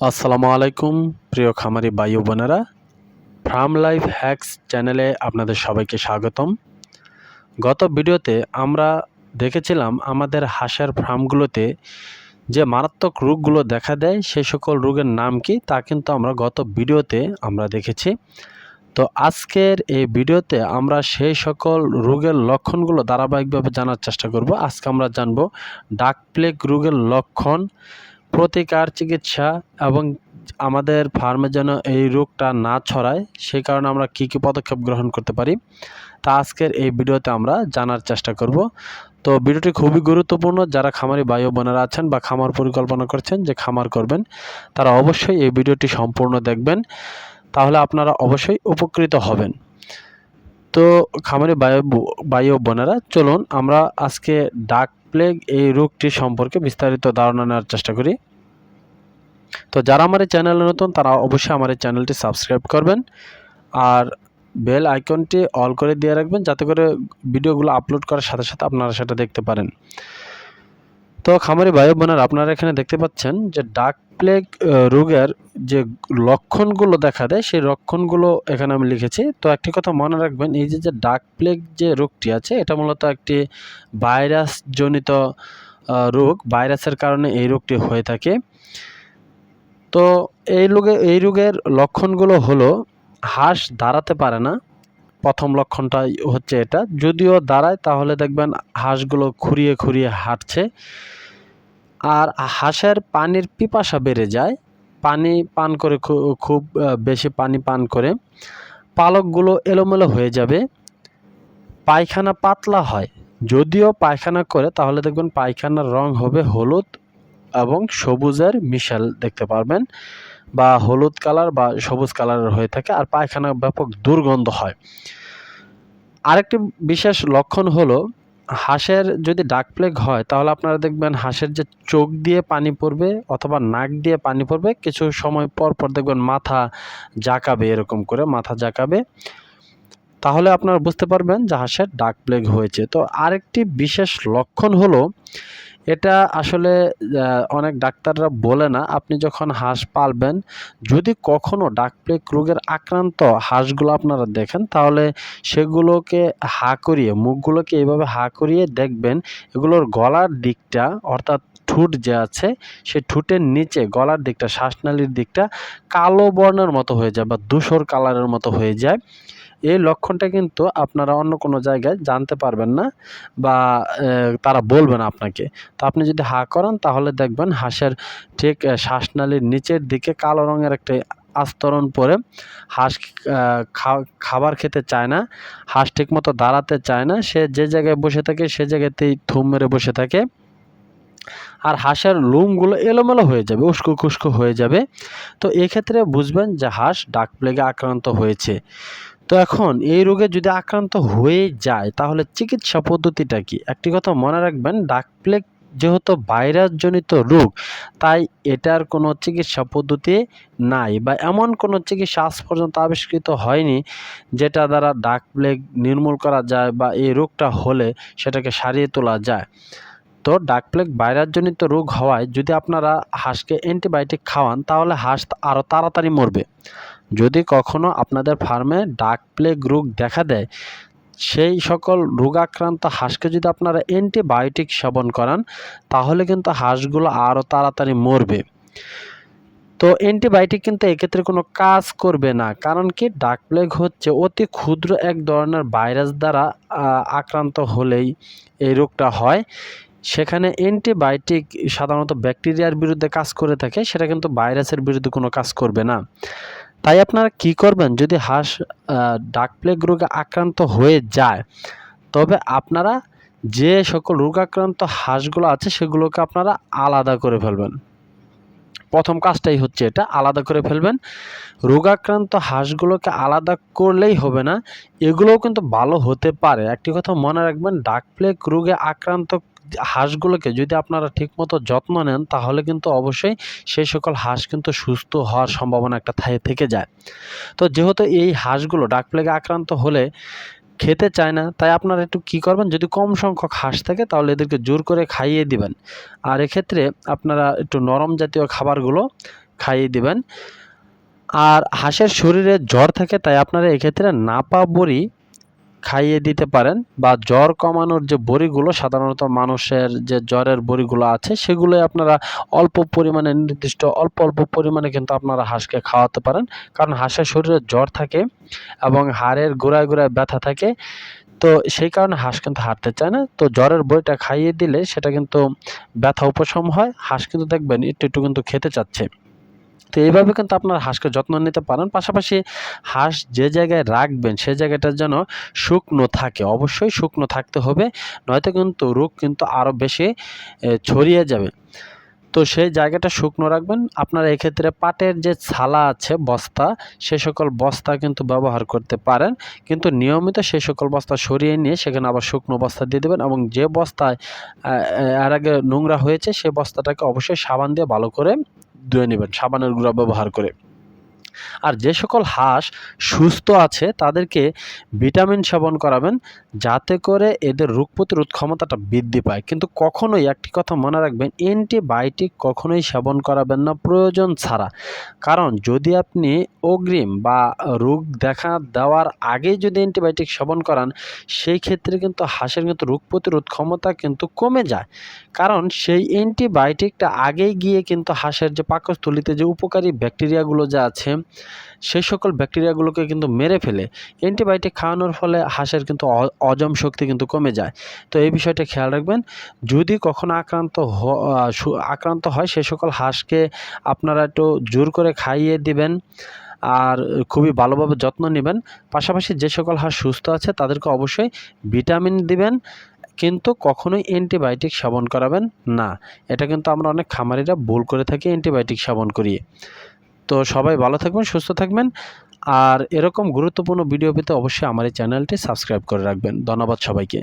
আসসালামু আলাইকুম, প্রিয় খামারি বায়ু বোনেরা। ফার্ম লাইফ হ্যাক্স চ্যানেলে আপনাদের সবাইকে স্বাগতম। গত ভিডিওতে আমরা দেখেছিলাম আমাদের হাঁসের ফার্মগুলোতে যে মারাত্মক রোগগুলো দেখা দেয় সেই সকল রোগের নাম কি তা কিন্তু আমরা গত ভিডিওতে আমরা দেখেছি। তো আজকের এই ভিডিওতে আমরা সেই সকল রোগের লক্ষণগুলো ধারাবাহিকভাবে জানার চেষ্টা করব। আজকে আমরা জানব ডাক প্লেগ রোগের লক্ষণ প্রতিকার, চিকিৎসা এবং আমাদের ফার্মে যেন এই রোগটা না ছড়ায় সেই কারণে আমরা কি কি পদক্ষেপ গ্রহণ করতে পারি, তা আজকের এই ভিডিওতে আমরা জানার চেষ্টা করব। তো ভিডিওটি খুবই গুরুত্বপূর্ণ, যারা খামারি বায়ু বোনেরা আছেন বা খামার পরিকল্পনা করছেন যে খামার করবেন, তারা অবশ্যই এই ভিডিওটি সম্পূর্ণ দেখবেন, তাহলে আপনারা অবশ্যই উপকৃত হবেন। তো খামারে বায়ু বায়ু বোনেরা, চলুন আমরা আজকে ডাক প্লেগ এই রোগটি সম্পর্কে বিস্তারিত ধারণা নেওয়ার চেষ্টা করি। তো যারা আমার এই চ্যানেলে নতুন, তারা অবশ্যই আমার এই চ্যানেলটি সাবস্ক্রাইব করবেন আর বেল আইকনটি অল করে দিয়ে রাখবেন, যাতে করে ভিডিওগুলো আপলোড করার সাথে সাথে আপনারা সেটা দেখতে পারেন। তো খামারি ভাই বোনেরা, আপনারা এখানে দেখতে পাচ্ছেন যে ডাক প্লেগ রোগের যে লক্ষণগুলো দেখা দেয়, সেই লক্ষণগুলো এখানে আমি লিখেছি। তো একটি কথা মনে রাখবেন, এই যে যে ডাক প্লেগ যে রোগটি আছে, এটা মূলত একটি ভাইরাস জনিত রোগ। ভাইরাসের কারণে এই রোগটি হয়ে থাকে। তো এই রোগে, এই রোগের লক্ষণগুলো হলো, হাঁস দাঁড়াতে পারে না প্রথম লক্ষণটা হচ্ছে এটা। যদিও দাঁড়ায়, তাহলে দেখবেন হাঁসগুলো খুঁড়িয়ে খুঁড়িয়ে হাঁটছে। আর হাঁসের পানির পিপাসা বেড়ে যায়। পানি পান করে খুব বেশি পানি পান করে। পালকগুলো এলোমেলো হয়ে যাবে। পায়খানা পাতলা হয়। যদিও পায়খানা করে, তাহলে দেখবেন পায়খানার রং হবে হলুদ। এবং সবুজের মিশাল দেখতে পারবেন বা হলুদ কালার বা সবুজ কালারের হয়ে থাকে আর পায়খানা ব্যাপক দুর্গন্ধ হয়। আরেকটি বিশেষ লক্ষণ হলো হাঁসের যদি ডাক প্লেগ হয় তাহলে আপনারা দেখবেন হাঁসের যে চোখ দিয়ে পানি পড়বে অথবা নাক দিয়ে পানি পড়বে কিছু সময় পর পর দেখবেন মাথা জাকাবে এরকম করে, মাথা জাকাবে তাহলে আপনারা বুঝতে পারবেন যে হাঁসের ডাক প্লেগ হয়েছে। তো আরেকটি বিশেষ লক্ষণ হলো এটা আসলে অনেক ডাক্তাররা বলে না। আপনি যখন হাঁস পালবেন, যদি কখনো ডাকপ্লেগ রোগের আক্রান্ত হাঁসগুলো আপনারা দেখেন, তাহলে সেগুলোকে হা করিয়ে, মুখগুলোকে এইভাবে হা করিয়ে দেখবেন, এগুলোর গলার দিকটা, অর্থাৎ ঠুট যে আছে, সে ঠুটের নিচে গলার দিকটা, শ্বাসনালীর দিকটা কালো বর্ণের মতো হয়ে যায় বা ধূসর কালারের মতো হয়ে যায়। এই লক্ষণটা কিন্তু আপনারা অন্য কোনো জায়গায় জানতে পারবেন না বা তারা বলবে না আপনাকে। তো আপনি যদি হা করেন, তাহলে দেখবেন হাঁসের ঠিক শ্বাসনালীর নিচের দিকে কালো রঙের একটা আস্তরণ পরে হাঁস খাবার খেতে চায় না, হাঁস ঠিকমতো দাঁড়াতে চায় না, সে যে জায়গায় বসে থাকে, সে জায়গাতেই থুম মেরে বসে থাকে। আর হাঁসের লোমগুলো এলোমেলো হয়ে যাবে, উস্কো খুস্কো হয়ে যাবে। তো এক্ষেত্রে বুঝবেন যে হাঁস ডাক প্লেগে আক্রান্ত হয়েছে। তো এখন এই রোগে যদি আক্রান্ত হয়ে যায়, তাহলে চিকিৎসা পদ্ধতিটা কি? একটি কথা মনে রাখবেন, ডাক প্লেগ যেহেতু ভাইরাসজনিত রোগ, তাই এটার কোনো চিকিৎসা পদ্ধতি নাই বা এমন কোনো চিকিৎসা আজ পর্যন্ত আবিষ্কৃত হয়নি, যেটা দ্বারা ডাক প্লেগ নির্মূল করা যায় বা এই রোগটা হলে সেটাকে সারিয়ে তোলা যায়। তো ডাক প্লেগ ভাইরাসজনিত রোগ হওয়ায় যদি আপনারা হাঁসকে অ্যান্টিবায়োটিক খাওয়ান, তাহলে হাঁস আরও তাড়াতাড়ি মরবে। যদি কখনো আপনাদের ফার্মে ডাক প্লেগ রোগ দেখা দেয়, সেই সকল রোগাক্রান্ত হাঁসকে যদি আপনারা অ্যান্টিবায়োটিক সেবন করান, তাহলে কিন্তু হাঁসগুলো আরও তাড়াতাড়ি মরবে। তো অ্যান্টিবায়োটিক কিন্তু এক্ষেত্রে কোনো কাজ করবে না, কারণ কি ডাক প্লেগ হচ্ছে অতি ক্ষুদ্র এক ধরনের ভাইরাস দ্বারা আক্রান্ত হলেই এই রোগটা হয়। সেখানে অ্যান্টিবায়োটিক সাধারণত ব্যাকটেরিয়ার বিরুদ্ধে কাজ করে থাকে, সেটা কিন্তু ভাইরাসের বিরুদ্ধে কোনো কাজ করবে না। তাই আপনারা কি করবেন? যদি হাঁস ডাক প্লেগ রোগে আক্রান্ত হয়ে যায়, তবে আপনারা যে সকল রোগাক্রান্ত হাঁসগুলো আছে, সেগুলোকে আপনারা আলাদা করে ফেলবেন। প্রথম কাজটাই হচ্ছে এটা, আলাদা করে ফেলবেন। রোগাক্রান্ত হাঁসগুলোকে আলাদা করলেই হবে না, এগুলোও কিন্তু ভালো হতে পারে। একটি কথা মনে রাখবেন, ডাক প্লেগ রোগে আক্রান্ত হাঁসগুলোকে যদি আপনারা ঠিকমতো যত্ন নেন, তাহলে কিন্তু অবশ্যই সেই সকল হাঁস কিন্তু সুস্থ হওয়ার সম্ভাবনা একটা থেকে যায়। তো যেহেতু এই হাঁসগুলো ডাক প্লেগে আক্রান্ত হলে খেতে চায় না, তাই আপনারা একটু কি করবেন? যদি কম সংখ্যক হাঁস থাকে, তাহলে এদেরকে জোর করে খাইয়ে দিবেন। আর এক্ষেত্রে আপনারা একটু নরম জাতীয় খাবারগুলো খাইয়ে দিবেন। আর হাঁসের শরীরে জ্বর থাকে, তাই আপনারা এক্ষেত্রে নাপা বড়ি খাইয়ে দিতে পারেন বা জ্বর কমানোর যে বড়িগুলো, সাধারণত মানুষের যে জ্বরের বড়িগুলো আছে, সেগুলো আপনারা অল্প পরিমাণে, নির্দিষ্ট অল্প অল্প পরিমাণে কিন্তু আপনারা হাঁসকে খাওয়াতে পারেন। কারণ হাঁসের শরীরে জ্বর থাকে এবং হাড়ের গোড়ায় গোড়ায় ব্যথা থাকে। তো সেই কারণে হাঁস কিন্তু হাঁটতে চায় না। তো জ্বরের বইটা খাইয়ে দিলে সেটা কিন্তু ব্যথা উপশম হয়। হাঁস কিন্তু দেখবেন একটু একটু কিন্তু খেতে চাচ্ছে। তো এইভাবে কিন্তু আপনার হাঁসকে যত্ন নিতে পারেন। পাশাপাশি হাঁস যে জায়গায় রাখবেন, সে জায়গাটা যেন শুকনো থাকে। অবশ্যই শুকনো থাকতে হবে, নয়তো কিন্তু রোগ কিন্তু আরও বেশি ছড়িয়ে যাবে। তো সেই জায়গাটা শুকনো রাখবেন। আপনারা এক্ষেত্রে পাটের যে ছালা আছে, বস্তা, সে সকল বস্তা কিন্তু ব্যবহার করতে পারেন। কিন্তু নিয়মিত সেই সকল বস্তা সরিয়ে নিয়ে সেখানে আবার শুকনো বস্তা দিয়ে দেবেন এবং যে বস্তায় এর আগে নোংরা হয়েছে সেই বস্তাটাকে অবশ্যই সাবান দিয়ে ভালো করে ধুয়ে নেবেন সাবানের গুঁড়া ব্যবহার করে। আর যে সকল হাঁস সুস্থ আছে, তাদেরকে ভিটামিন সেবন করাবেন, যাতে করে এদের রোগ প্রতিরোধ ক্ষমতাটা বৃদ্ধি পায়। কিন্তু কখনোই একটি কথা মনে রাখবেন, অ্যান্টিবায়োটিক কখনোই সেবন করাবেন না, প্রয়োজন ছাড়া। কারণ যদি আপনি অগ্রিম বা রোগ দেখা দেওয়ার আগেই যদি অ্যান্টিবায়োটিক সেবন করান, সেই ক্ষেত্রে কিন্তু হাঁসের কিন্তু রোগ প্রতিরোধ ক্ষমতা কিন্তু কমে যায়। কারণ সেই অ্যান্টিবায়োটিকটা আগেই গিয়ে কিন্তু হাঁসের যে পাকস্থলিতে যে উপকারী ব্যাকটেরিয়াগুলো যা আছে সেই সকল ব্যাকটেরিয়াগুলোকে কিন্তু মেরে ফেলে। অ্যান্টিবায়োটিক খাওয়ানোর ফলে হাঁসের কিন্তু অজম শক্তি কিন্তু কমে যায়। তো এই বিষয়টা খেয়াল রাখবেন, যদি কখনো আক্রান্ত আক্রান্ত হয়, সে সকল হাঁসকে আপনারা একটু জোর করে খাইয়ে দিবেন আর খুবই ভালোভাবে যত্ন নেবেন। পাশাপাশি যে সকল হাঁস সুস্থ আছে, তাদেরকে অবশ্যই ভিটামিন দিবেন, কিন্তু কখনোই অ্যান্টিবায়োটিক সেবন করাবেন না। এটা কিন্তু আমরা অনেক খামারিরা ভুল করে থাকি অ্যান্টিবায়োটিক সেবন করিয়ে। তো সবাই ভালো থাকবেন, সুস্থ থাকবেন। আর এরকম গুরুত্বপূর্ণ ভিডিও পেতে অবশ্যই আমার এই চ্যানেলটি সাবস্ক্রাইব করে রাখবেন। ধন্যবাদ সবাইকে।